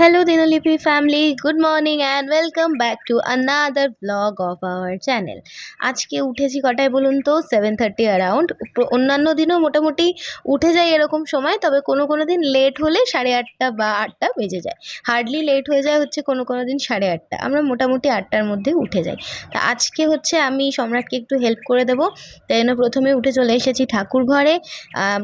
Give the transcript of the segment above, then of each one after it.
Hello Dinalipi family, good morning and welcome back to another vlog of our channel. আজকে উঠেছি কটায় বলুন তো? সেভেন থার্টি অ্যারাউন্ড অন্যান্য দিনও মোটামুটি উঠে যায় এরকম সময় তবে কোনো কোনো দিন লেট হলে সাড়ে আটটা বা আটটা বেজে যায়। হার্ডলি লেট হয়ে যায় হচ্ছে কোনো কোনো দিন সাড়ে আটটা। আমরা মোটামুটি আটটার মধ্যে উঠে যাই। তা আজকে হচ্ছে আমি সম্রাটকে একটু হেল্প করে দেবো। তাই জন্য প্রথমে উঠে চলে এসেছি ঠাকুর ঘরে।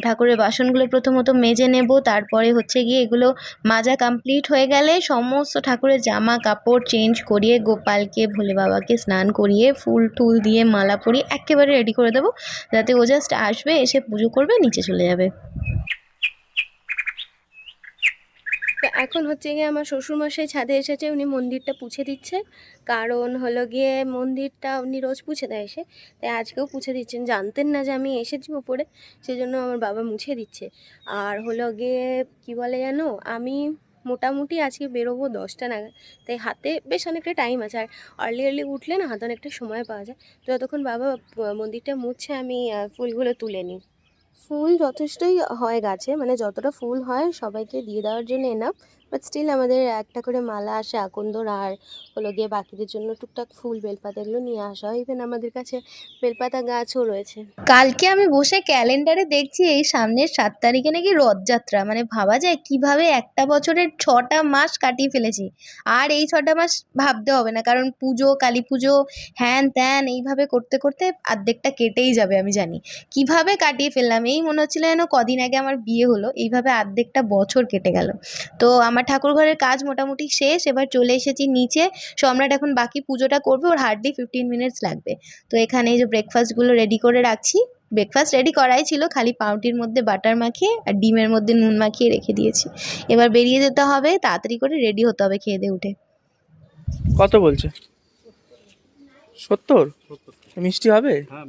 ঠাকুরের বাসনগুলো প্রথমত মেজে নেব তারপরে হচ্ছে গিয়ে এগুলো মাজা কমপ্লিট হয়ে গেলে সমস্ত ঠাকুরের জামা কাপড় চেঞ্জ করিয়ে গোপালকে, ভোলে বাবাকে স্নান করিয়ে ফুল টুল দিয়ে মালা পরিয়ে একেবারে রেডি করে দেবো। যাতে ও জাস্ট আসবে, এসে পুজো করবে, নিচে চলে যাবে। এখন হচ্ছে গিয়ে আমার শ্বশুরমশাই ছাদে এসেছে, উনি মন্দিরটা পুছে দিচ্ছে কারণ হলো গিয়ে মন্দিরটা উনি রোজ পুছে দেয় এসে। তাই আজকেও পুছে দিচ্ছেন। জানতেন না যে আমি এসেছি উপরে সেজন্য আমার বাবা মুছে দিচ্ছে। আর হলো গিয়ে কি বলে জানো আমি মোটামুটি আজকে বেরোবো দশটা নাগাদ। তাই হাতে বেশ অনেকটা টাইম আছে। আর আর্লি আর্লি উঠলে না হাতে অনেকটা সময় পাওয়া যায়। তো যতক্ষণ বাবা মন্দিরটা মুছছে আমি ফুলগুলো তুলে নিই। ফুল যথেষ্টই হয় গাছে মানে যতটা ফুল হয় সবাইকে দিয়ে দেওয়ার জন্য এনাফ বাট স্টিল আমাদের একটা করে মালা আসে আকন্দর আর হলো গিয়ে বাকিদের জন্য টুকটাক ফুল বেলপাতা এগুলো নিয়ে আসা হয়। ইভেন আমাদের কাছে বেলপাতা গাছও রয়েছে। কালকে আমি বসে ক্যালেন্ডারে দেখছি এই সামনের সাত তারিখে নাকি রথযাত্রা। মানে ভাবা যায় কীভাবে একটা বছরের ছটা মাস কাটিয়ে ফেলেছি। আর এই ছটা মাস ভাবতে হবে না, কারণ পুজো, কালী পুজো, হ্যান ত্যান এইভাবে করতে করতে অর্ধেকটা কেটেই যাবে আমি জানি। কীভাবে কাটিয়ে ফেললাম? এই মনে হচ্ছিল যেন কদিন আগে আমার বিয়ে হলো, এইভাবে অর্ধেকটা বছর কেটে গেল। তো আমার ঠাকুর ঘরের কাজ মোটামুটি শেষ এবার চলে এসেছি নিচে। সম্রাট এখন বাকি পুজোটা করবে ওর হার্ডলি ফিফটিন মিনিটস লাগবে। তো এখানে এই যে ব্রেকফাস্টগুলো রেডি করে রাখছি। ব্রেকফাস্ট রেডি করাই ছিল খালি পাউরুটির মধ্যে বাটার মাখিয়ে আর ডিমের মধ্যে নুন মাখিয়ে রেখে দিয়েছি। এবার বেরিয়ে যেতে হবে তাড়াতাড়ি করে রেডি হতে হবে খেয়ে দিয়ে উঠে। কত বলছে? সত্তর? মিষ্টি হবে? হ্যাঁ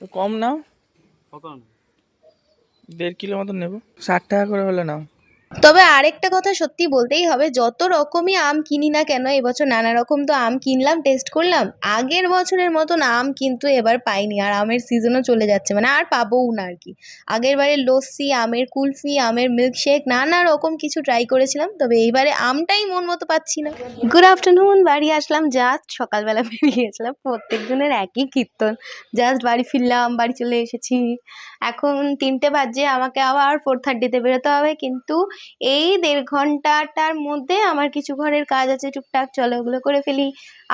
তো কম নাও। দেড় কিলো মতন নেব। ষাট টাকা করে হলে নাও। তবে আরেকটা কথা সত্যি বলতেই হবে, যত রকমই আম কিনি না কেন, এবছর নানা রকম তো আম কিনলাম টেস্ট করলাম, আগের বছরের মতন আম কিন্তু এবার পাইনি আর আমের সিজনও চলে যাচ্ছে মানে আর পাবোও না আর কি। আগের বারে লস্যি, আমের কুলফি, আমের মিল্কশেক নানা রকম কিছু ট্রাই করেছিলাম, তবে এইবারে আমটাই মন মতো পাচ্ছি না। গুড আফটারনুন বাড়ি আসলাম জাস্ট সকালবেলা বেরিয়েছিলাম প্রত্যেকজনের একই কীর্তন জাস্ট বাড়ি ফিরলাম, বাড়ি চলে এসেছি। এখন তিনটে বাজে, আমাকে আবার ফোর থার্টিতে বেরোতে হবে, কিন্তু এই দেড় ঘন্টাটার মধ্যে আমার কিছু ঘরের কাজ আছে, টুকটাক চলো ওগুলো করে ফেলি।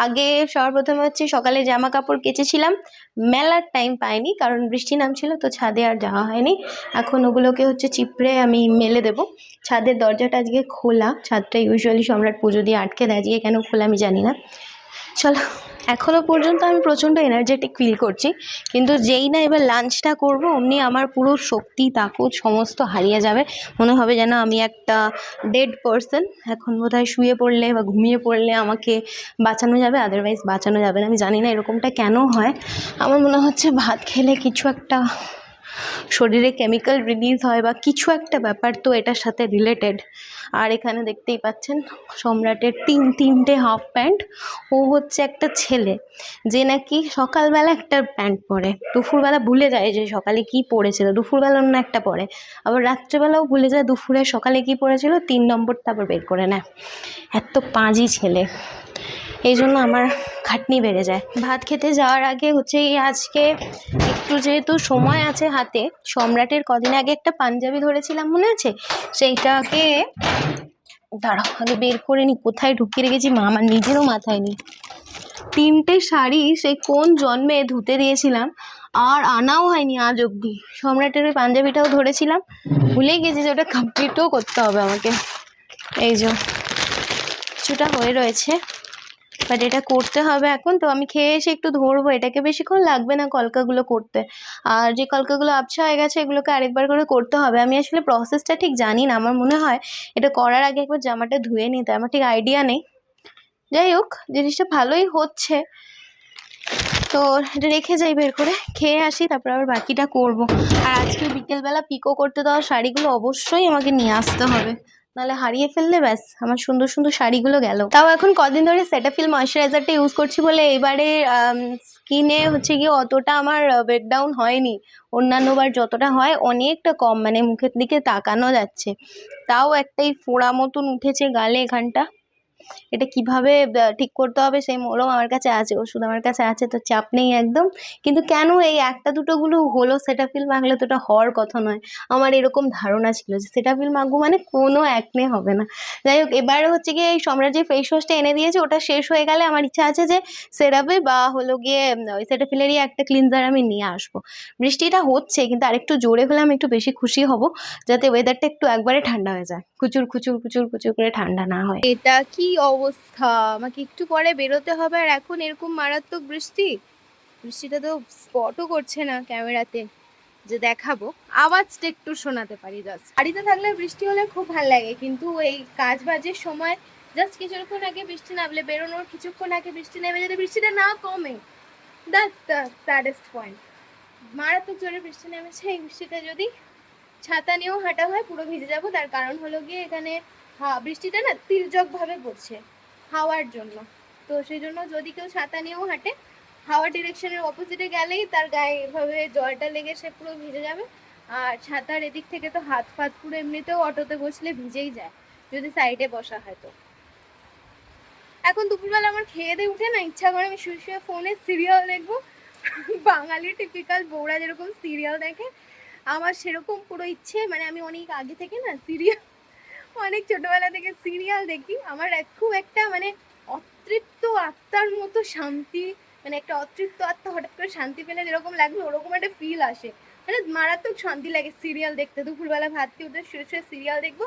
আগে সর্বপ্রথমে হচ্ছে সকালে জামা কাপড় কেচেছিলাম, মেলার টাইম পাইনি কারণ বৃষ্টি নামছিল তো ছাদে আর যাওয়া হয়নি। এখন ওগুলোকে হচ্ছে চিপড়ে আমি মেলে দেবো। ছাদের দরজাটা আজকে খোলা, ছাদটা ইউজুয়ালি সম্রাট পুজো দিয়ে আটকে দেয়, আজকে কেন খোলা আমি জানি না। চলো। এখনও পর্যন্ত আমি প্রচণ্ড এনার্জেটিক ফিল করছি। কিন্তু যেই না এবার লাঞ্চটা করব, অমনি আমার পুরো শক্তি, তাকত সমস্ত হারিয়ে যাবে। মনে হবে যেন আমি একটা ডেড পারসন এখন বোধহয় শুয়ে পড়লে বা ঘুমিয়ে পড়লে আমাকে বাঁচানো যাবে আদারওয়াইজ বাঁচানো যাবে না। আমি জানি না এরকমটা কেন হয়। আমার মনে হচ্ছে ভাত খেলে কিছু একটা শরীরে কেমিক্যাল রিলিজ হয় বা কিছু একটা ব্যাপার তো এটার সাথে রিলেটেড আর এখানে দেখতেই পাচ্ছেন, সম্রাটের তিন তিনটে হাফ প্যান্ট ও হচ্ছে একটা ছেলে, যে নাকি সকালবেলা একটা প্যান্ট পরে। দুপুরবেলা ভুলে যায় যে সকালে কি পরেছিল দুপুরবেলা অন্য একটা পরে। আবার রাত্রেবেলাও ভুলে যায় দুপুরে সকালে কি পরেছিল তিন নম্বরটা আবার বের করে নেয়। এত পাঁজি ছেলে। এই জন্য আমার খাটনি বেড়ে যায়। ভাত খেতে যাওয়ার আগে হচ্ছে এই আজকে একটু যেহেতু সময় আছে হাতে, সম্রাটের কদিন আগে একটা পাঞ্জাবি ধরেছিলাম মনে আছে? সেইটাকে দাঁড়াও আগে বের করে নি, কোথায় ঢুকিয়ে রেখেছি মা, আমার নিজেরও মাথায় নেই। তিনটে শাড়ি সেই কোন জন্মে ধুতে দিয়েছিলাম, আর আনাও হয়নি আজ অবধি। সম্রাটের ওই পাঞ্জাবিটাও ধরেছিলাম ভুলেই গেছি যে ওটা কমপ্লিটও করতে হবে আমাকে। এই যে, কিছুটা হয়ে রয়েছে। বাট এটা করতে হবে এখন, তো আমি খেয়ে এসে একটু ধরবো। এটাকে বেশিক্ষণ লাগবে না কলকাগুলো করতে। আর যে কলকাগুলো আবছা হয়ে গেছে, এগুলোকে আরেকবার করে করতে হবে। আমি আসলে প্রসেসটা ঠিক জানি না। আমার মনে হয় এটা করার আগে একবার জামাটা ধুয়ে নিতে আমার ঠিক আইডিয়া নেই। যাই হোক, জিনিসটা ভালোই হচ্ছে। তো এটা রেখে যাই বের করে। খেয়ে আসি, তারপর আবার বাকিটা করব। আর আজকে বিকেলবেলা পিকো করতে দেওয়া শাড়িগুলো অবশ্যই আমাকে নিয়ে আসতে হবে। নাহলে হারিয়ে ফেললে ব্যাস, আমার সুন্দর সুন্দর শাড়িগুলো গেল। তাও এখন কদিন ধরে সেটাফিল ময়শ্চারাইজারটা ইউজ করছি বলে এবারে স্কিনে হচ্ছে গিয়ে অতটা আমার ব্রেকডাউন হয়নি। অন্যান্যবার যতটা হয় অনেকটা কম মানে মুখের দিকে তাকানো যাচ্ছে। তাও একটাই ফোড়া মতন উঠেছে গালে এখানটা। এটা কীভাবে ঠিক করতে হবে সেই মলম আমার কাছে আছে, ওষুধ আমার কাছে আছে, তো চাপ নেই একদম। কিন্তু কেন এই একটা দুটোগুলো হলো সেটাফিল মাখলে তো ওটা হওয়ার কথা নয়। আমার এরকম ধারণা ছিল যে সেটাফিল মাখবো মানে কোনো অ্যাকনে হবে না। যাই হোক, এবারে হচ্ছে গিয়ে এই সম্রাট যে ফেস ওয়াশটা এনে দিয়েছে, ওটা শেষ হয়ে গেলে আমার ইচ্ছা আছে যে সেরাপে বা হলো গিয়ে ওই সেটাফিলেরই একটা ক্লিনজার আমি নিয়ে আসব। বৃষ্টিটা হচ্ছে, কিন্তু আরেকটু জোরে হলে আমি একটু বেশি খুশি হব, যাতে ওয়েদারটা একটু একবারে ঠান্ডা হয়ে যায়। কুচুর কুচুর কুচুর কুচুর করে ঠান্ডা না হয়। এটা কি অবস্থা, আমাকে একটু পরে বেরোতে হবে আর এখন এরকম মারাত্মক বৃষ্টি? বৃষ্টিটা তো স্পটও করছে না ক্যামেরাতে। যে দেখাবো। আওয়াজটা একটু শোনাতে পারি জাস্ট বাড়িতে থাকলে বৃষ্টি হলে খুব ভালো লাগে, কিন্তু এই কাজ বাজের সময় জাস্ট কিছুক্ষণ আগে বৃষ্টি নামলে, বেরোনোর কিছুক্ষণ আগে বৃষ্টি নেমে যদি বৃষ্টিটা না কমে দ্যাটস দ্য স্যাডেস্ট পয়েন্ট মারাত্মক জোরে বৃষ্টি নেমেছে, এই বৃষ্টিটা যদি ছাতা নিয়েও হাঁটা হয়, পুরো ভিজে যাব। তার কারণ হলো গিয়ে এখানে হা- বৃষ্টিটা না তির্যক ভাবে পড়ছে হাওয়ার জন্য। তো সেই জন্য যদি কেউ ছাতা নিয়েও হাঁটে হাওয়া ডিরেকশনের অপোজিটে গেলেই তার গায়ে এভাবে জলটা লেগে সে পুরো ভিজে যাবে। আর ছাতার এদিক থেকে তো হাত ফাত পুরো এমনিতেও অটোতে বসলে ভিজেই যায়, যদি সাইডে বসা হয় তো। এখন দুপুরবেলা আমার খেয়ে দিয়ে উঠে না ইচ্ছা করে আমি শুয়ে শুয়ে ফোনে সিরিয়াল দেখব। বাঙালি টিপিক্যাল বউরা যেরকম সিরিয়াল দেখে, আমার সেরকম পুরো ইচ্ছে মানে আমি অনেক আগে থেকে না সিরিয়াল অনেক ছোটবেলা থেকে সিরিয়াল দেখি। আমার খুব একটা মানে অতৃপ্ত আত্মার মতো শান্তি মানে একটা অতৃপ্ত আত্মা হঠাৎ করে শান্তি পেলে যেরকম লাগল, ওরকম একটা ফিল আসে। মানে মারাত্মক শান্তি লাগে সিরিয়াল দেখতে। দুপুরবেলা ভাত খেয়ে উঠে শুয়ে শুয়ে সিরিয়াল দেখব।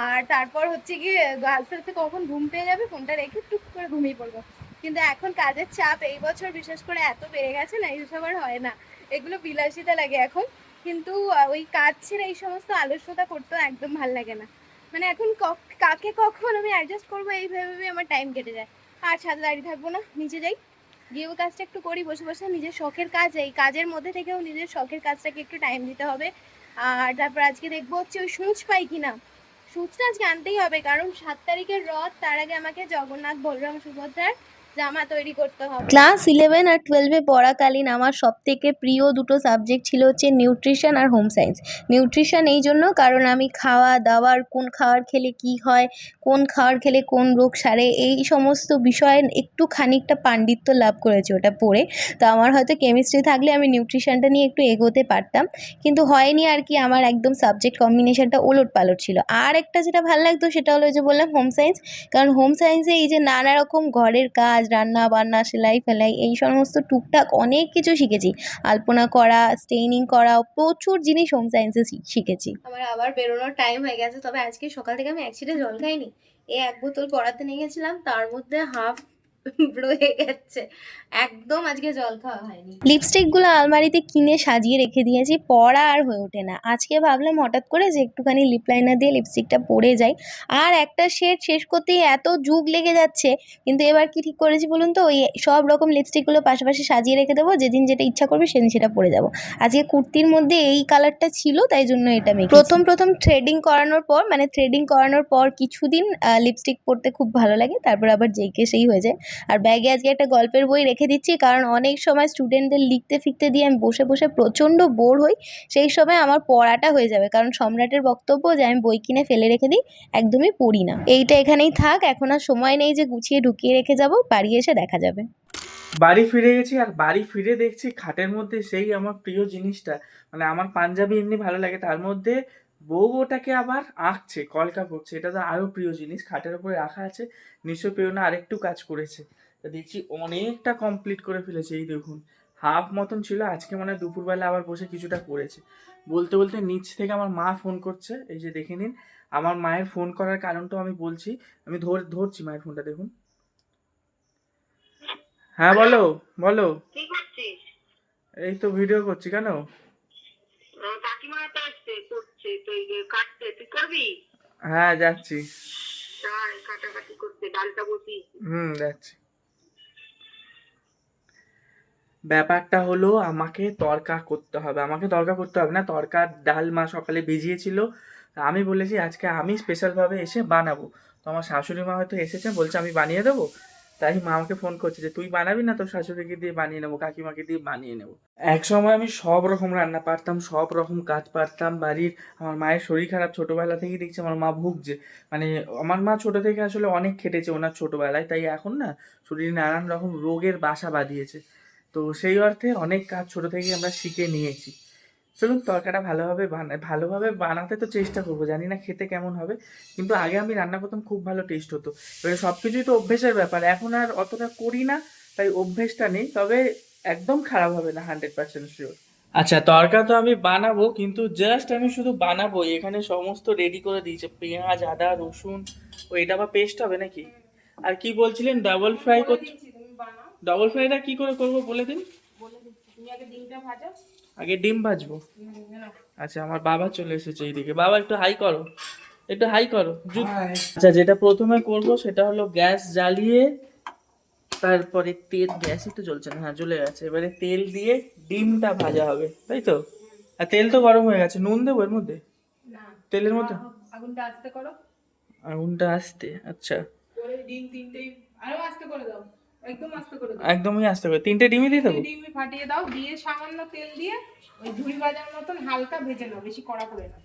আর তারপর হচ্ছে গিয়ে আস্তে আস্তে কখন ঘুম পেয়ে যাবে ফোনটা রেখে টুক করে ঘুমিয়ে পড়ব। কিন্তু এখন কাজের চাপ এই বছর বিশেষ করে এত বেড়ে গেছে না এইসব আর হয় না। এগুলো বিলাসিতা লাগে এখন। কিন্তু ওই কাজ ছেড়ে এই সমস্ত আলস্যতা করতেও একদম ভালো লাগে না। মানে এখন কাকে কখন আমি অ্যাডজাস্ট করব এই ভেবে আমার টাইম কেটে যায়। আর ছাদে দাঁড়িয়ে থাকব না, নিচে যাই। গিয়েও কাজটা একটু করি, বসে বসে নিজের শখের কাজ, এই কাজের মধ্যে থেকেও নিজের শখের কাজটাকে একটু টাইম দিতে হবে। আর তারপর আজকে দেখব হচ্ছে ওই সুচ পাই কিনা। সুচটা আজকে আনতেই হবে, কারণ সাত তারিখের রথ, তার আগে আমাকে জগন্নাথ, বলরাম, সুভদ্রার জামা তৈরি করতে হবে। ক্লাস ইলেভেন আর টুয়েলভে পড়াকালীন আমার সব থেকে প্রিয় দুটো সাবজেক্ট ছিল হচ্ছে নিউট্রিশন আর হোম সায়েন্স। নিউট্রিশন এই জন্য কারণ আমি খাওয়া দাওয়ার, কোন খাবার খেলে কি হয়, কোন খাবার খেলে কোন রোগ সারে, এই সমস্ত বিষয়ে একটু খানিকটা পাণ্ডিত্য লাভ করেছি ওটা পড়ে। তো আমার হয়তো কেমিস্ট্রি থাকলে আমি নিউট্রিশনটা নিয়ে একটু এগোতে পারতাম। কিন্তু হয়নি আর কি, আমার একদম সাবজেক্ট কম্বিনেশনটা ওলট পালট ছিল। আর একটা যেটা ভালো লাগতো সেটা হলো যে বললাম হোম সায়েন্স। কারণ হোম সায়েন্সে এই যে নানা রকম ঘরের কাজ রান্না বান্না, সেলাই ফেলাই, এই সমস্ত টুকটাক অনেক কিছু শিখেছি। আলপনা করা স্টেইনিং করা, প্রচুর জিনিস হোম সায়েন্সে শিখেছি। আমার আবার বেরোনোর টাইম হয়ে গেছে, তবে আজকে সকাল থেকে আমি ছিটে জল খাইনি। এই এক বোতল পড়াতে নিয়ে গেছিলাম, তার মধ্যে হাফ রয়ে গেছে। একদম আজকে জল খাওয়া হয়নি। লিপস্টিকগুলো আলমারিতে কিনে সাজিয়ে রেখে দিয়েছি পড়া আর হয়ে ওঠে না। আজকে ভাবলাম হঠাৎ করে যে একটুখানি লিপ লাইনার দিয়ে লিপস্টিকটা পরে যাই। আর একটা শেড শেষ করতেই এত যুগ লেগে যাচ্ছে কিন্তু এবার কি ঠিক করেছি বলুন তো? ওই সব রকম লিপস্টিকগুলো পাশাপাশি সাজিয়ে রেখে দেবো যেদিন যেটা ইচ্ছা করবে সেদিন সেটা পরে যাব। আজকে কুর্তির মধ্যে এই কালারটা ছিল তাই জন্য এটা মেখেছি প্রথম প্রথম থ্রেডিং করানোর পর মানে থ্রেডিং করানোর পর কিছুদিন লিপস্টিক পরতে খুব ভালো লাগে তারপর আবার যেইকে সেই হয়ে যায়। আর ব্যাগে আজকে একটা গল্পের বই রেখে দিচ্ছি, কারণ অনেক সময় স্টুডেন্টদের লিখতে ফিখতে দিয়ে আমি বসে বসে প্রচণ্ড বোর হই, সেই সময় আমার পড়াটা হয়ে যাবে। কারণ সম্রাটের বক্তব্য যে আমি বই কিনে ফেলে রেখে দিই, একদমই পড়ি না। এইটা এখানেই থাক, এখন আর সময় নেই যে গুছিয়ে ঢুকিয়ে রেখে যাব, বাড়ি এসে দেখা যাবে। বাড়ি ফিরে গেছি আর বাড়ি ফিরে দেখছি খাটের মধ্যে সেই আমার প্রিয় জিনিসটা। মানে আমার পাঞ্জাবি এমনি ভালো লাগে, তার মধ্যে বউ ওটাকে আবার আঁকছে কলকা করছে এটা তো আরও প্রিয় জিনিস খাটের উপরে রাখা আছে। নিশ্চয় না আরেকটু কাজ করেছে। তা দেখছি অনেকটা কমপ্লিট করে ফেলেছে এই দেখুন। হাফ মতন ছিল আজকে মানে দুপুরবেলা আবার বসে কিছুটা করেছে। বলতে বলতে নিচ থেকে আমার মা ফোন করছে এই যে দেখে নিন। আমার মায়ের ফোন করার কারণটাও আমি বলছি আমি ধর ধরছি মায়ের ফোনটা দেখুন। হ্যাঁ বলো বলো। এই তো ভিডিও করছি কেন? কাকিমা তো আসছে করছে তো এই কাটতে তুই করবি? হ্যাঁ যাচ্ছি। কাটাকাটি করতে ডালটা হুম যাচ্ছি। ব্যাপারটা হলো আমাকে তরকা করতে হবে। আমাকে তরকা করতে হবে না তরকার ডাল মা সকালে ভিজিয়েছিল। আমি বলেছি আজকে আমি স্পেশালভাবে এসে বানাবো। তো আমার শাশুড়ি মা হয়তো এসেছে বলছে আমি বানিয়ে দেবো। তাই মা আমাকে ফোন করছে যে, তুই বানাবি না? তোর শাশুড়িকে দিয়ে বানিয়ে নেব, কাকিমাকে দিয়ে বানিয়ে নেব। এক সময় আমি সব রকম রান্না পারতাম, সব রকম কাজ পারতাম। বাড়ির আমার মায়ের শরীর খারাপ ছোটোবেলা থেকেই দেখছি, আমার মা ভুগছে। মানে আমার মা ছোটো থেকে আসলে অনেক খেটেছে ওনার ছোটোবেলায়, তাই এখন না শরীরে নানান রকম রোগের বাসা বাঁধিয়েছে। তো সেই অর্থে অনেক কাজ ছোটো থেকেই আমরা শিখে নিয়েছি। চলুন তরকাটা ভালোভাবে বানা ভালোভাবে বানাতে তো চেষ্টা করব জানি না খেতে কেমন হবে। কিন্তু আগে আমি রান্না করতাম খুব ভালো টেস্ট হতো। এবারে সব কিছুই তো অভ্যেসের ব্যাপার এখন আর অতটা করি না তাই অভ্যেসটা নেই তবে একদম খারাপ হবে না হান্ড্রেড পার্সেন্ট শিওর আচ্ছা তরকা তো আমি বানাবো কিন্তু জাস্ট আমি শুধু বানাবো এখানে সমস্ত রেডি করে দিয়েছে পেঁয়াজ আদা রসুন ও এটা আবার পেস্ট হবে নাকি? আর কি বলছিলেন ডাবল ফ্রাই করতে ডাবল ফ্রাইটা কি করে করব বলে দিন? আগে ডিম ভাজবো? আচ্ছা আমার বাবা চলে এসেছে এইদিকে। বাবা একটু হাই করো। একটু হাই করো আচ্ছা যেটা প্রথমে করব সেটা হলো গ্যাস জ্বালিয়ে তারপরে তেল গ্যাসই তো জ্বলছে না হ্যাঁ জ্বলে গেছে। এবারে তেল দিয়ে ডিমটা ভাজা হবে তাই তো? আর তেল তো গরম হয়ে গেছে নুন দেবো এর মধ্যে? তেলের মধ্যে? আগুনটা আস্তে করো। আগুনটা আস্তে আচ্ছা। ডিম তিনটেই আরও আস্তে করে দাও। একদম আস্তে করে দাও। একদমই আসতে হবে তিনটে ডিমই দিয়ে দেবো? ডিম ফাটিয়ে দাও দিয়ে সামান্য তেল দিয়ে ওই ঝুড়ি ভাজার মতন হালকা ভেজে নাও বেশি কড়া করে না।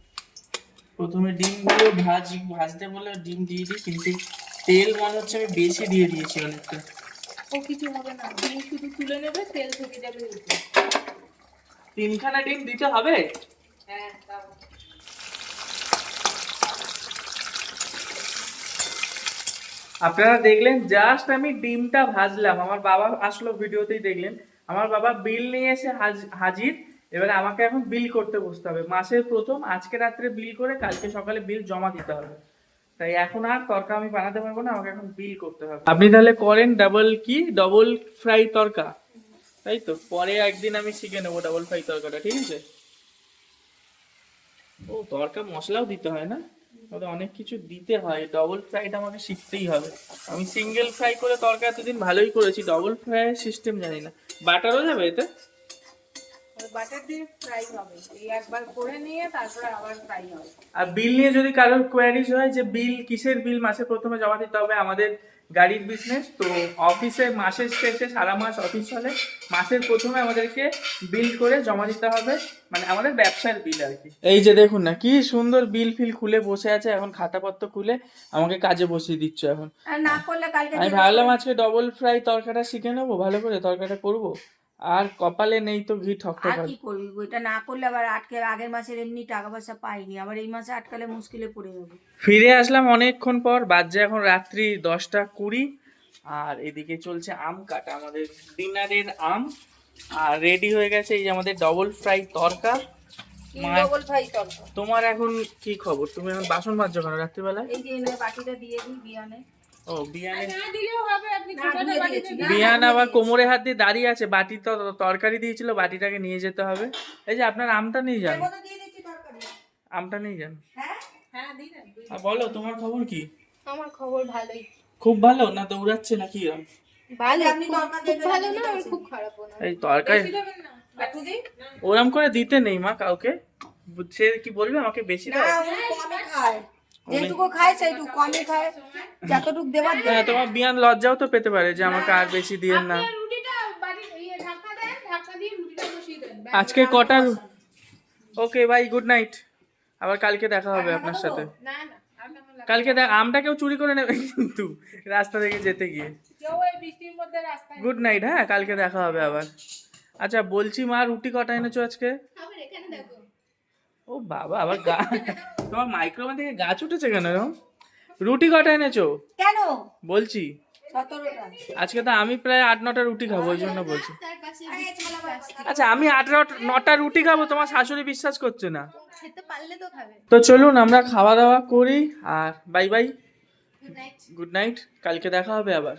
প্রথমে ডিমগুলো ভাজ ভাজতে বলে ডিম দিয়ে দিই কিন্তু তেল মনে হচ্ছে আমি বেশি দিয়ে দিয়েছি অনেকটা। ও কিছু হবে না ডিম শুধু তুলে নেবে তেল থেকে যাবে তিনখানা ডিম দিতে হবে? হ্যাঁ দাও। আপনারা দেখলেন জাস্ট আমি ডিমটা ভাজলাম। আমার বাবা আসলো ভিডিওতেই দেখলেন। আমার বাবা বিল নিয়ে এসে হাজ- হাজির। এবারে আমাকে এখন বিল করতে বসতে হবে। মাসের প্রথম, আজকে রাত্রে বিল করে কালকে সকালে বিল জমা দিতে হবে। তাই এখন আর তরকা আমি বানাতে পারব না, আমাকে এখন বিল করতে হবে। আপনি তাহলে করেন ডাবল কি? Double fry tarka. তাই তো? পরে একদিন আমি শিখে নেব ডাবল ফ্রাই তরকাটা, ঠিক আছে? ও, তরকা মশলাও দিতে হয় না? ওটা অনেক কিছু দিতে হয়। ডবল ফ্রাইটা আমাকে শিখতেই হবে। আমি সিঙ্গেল ফ্রাই করে তরকা এতদিন ভালোই করেছি ডবল ফ্রাই সিস্টেম জানি না। বাটারও যাবে এতে? বাটার দিয়ে ফ্রাই হবে। এই একবার করে নিয়ে তারপরে আবার ফ্রাই হবে। আর বিল নিয়ে যদি কারোর কোয়ারিজ হয় যে বিল কিসের বিল মাসে প্রথমে জমা দিতে হবে। আমাদের গাড়ির বিজনেস তো অফিসে মাসের শেষে সারা মাস অফিস চলে মাসের প্রথমে আমাদেরকে বিল করে জমা দিতে হবে মানে আমাদের ব্যবসার বিল আর কি। এই যে দেখুন না কি সুন্দর বিল ফিল খুলে বসে আছে এখন খাতাপত্র খুলে আমাকে কাজে বসিয়ে দিচ্ছ এখন। না করলে কালকে আমি ভাবলাম আজকে ডবল ফ্রাই তরকাটা শিখে নেব ভালো করে তরকাটা করব। আর কপালে নেই তো ঘি ঠকতে আর কি করবি ওইটা না করলে আবার আটকে আগের মাসের এমনি টাকা পয়সা পাইনি। আবার এই মাসে আটকালে মুশকিলে পড়ে যাবে। ফিরে আসলাম অনেকক্ষণ পর বাজে এখন রাত্রি দশটা কুড়ি। আর এদিকে চলছে আম কাটা আমাদের ডিনারের আম। আর রেডি হয়ে গেছে এই যে আমাদের double fry tarka double fry tarka তোমার এখন কি খবর? তুমি এখন বাসন মাজছো কেন রাত্রিবেলায়? এই যে বাটিটা দিয়ে দিই বিয়ানে। ও বিয়ানে আবার কোমরে হাত দিয়ে দাঁড়িয়ে আছে বাটি তো তরকারি দিয়েছিল বাটিটাকে নিয়ে যেতে হবে। এই যে আপনার আমটা নিয়ে যান। দিয়ে দিচ্ছি তরকারি। আমটা নিয়ে যান। হ্যাঁ? হ্যাঁ। আর বলো তোমার খবর কি? আমার খবর ভালোই। খুব ভালো? না দৌড়াচ্ছে নাকি? ভালো খুব- ভালো দিতে না আর খুব খারাপও না এই তরকারি ওরম করে দিতে নেই মা কাউকে। সে কি বলবে আমাকে বেশি না দাও? যেটুকু খায় সেইটুকু কমই খায়। যতটুকু দেওয়ার দেয়। হ্যাঁ তোমার বিয়ান লজ্জাও তো পেতে পারে যে আমাকে আর বেশি না। ইয়ে ঢাকা দেন ঢাকা দিয়ে রুটিটা বসিয়ে দেন। ব্যাস। আজকে কটা ওকে ভাই গুড নাইট। আবার কালকে দেখা হবে আপনার সাথে। না না কালকে দেখ আমটা কেউ চুরি করে নেবে কিন্তু রাস্তা থেকে যেতে গিয়ে। গুড নাইট হ্যাঁ কালকে দেখা হবে আবার। আচ্ছা বলছি মা রুটি কটা এনেছো আজকে? দেখো। ও বাবা আবার গা তোমার মাইক্রোফোন থেকে গাছ উঠেছে কেন এরকম? রুটি কটা এনেছো? কেন? বলছি। আজকে তো আমি প্রায় আট নটা রুটি খাব ওই জন্য বলছি। আচ্ছা আমি আট নট- নটা রুটি খাব তোমার শাশুড়ি বিশ্বাস করছে না। তো তো চলুন আমরা খাওয়া দাওয়া করি আর বাই বাই। গুড নাইট কালকে দেখা হবে আবার।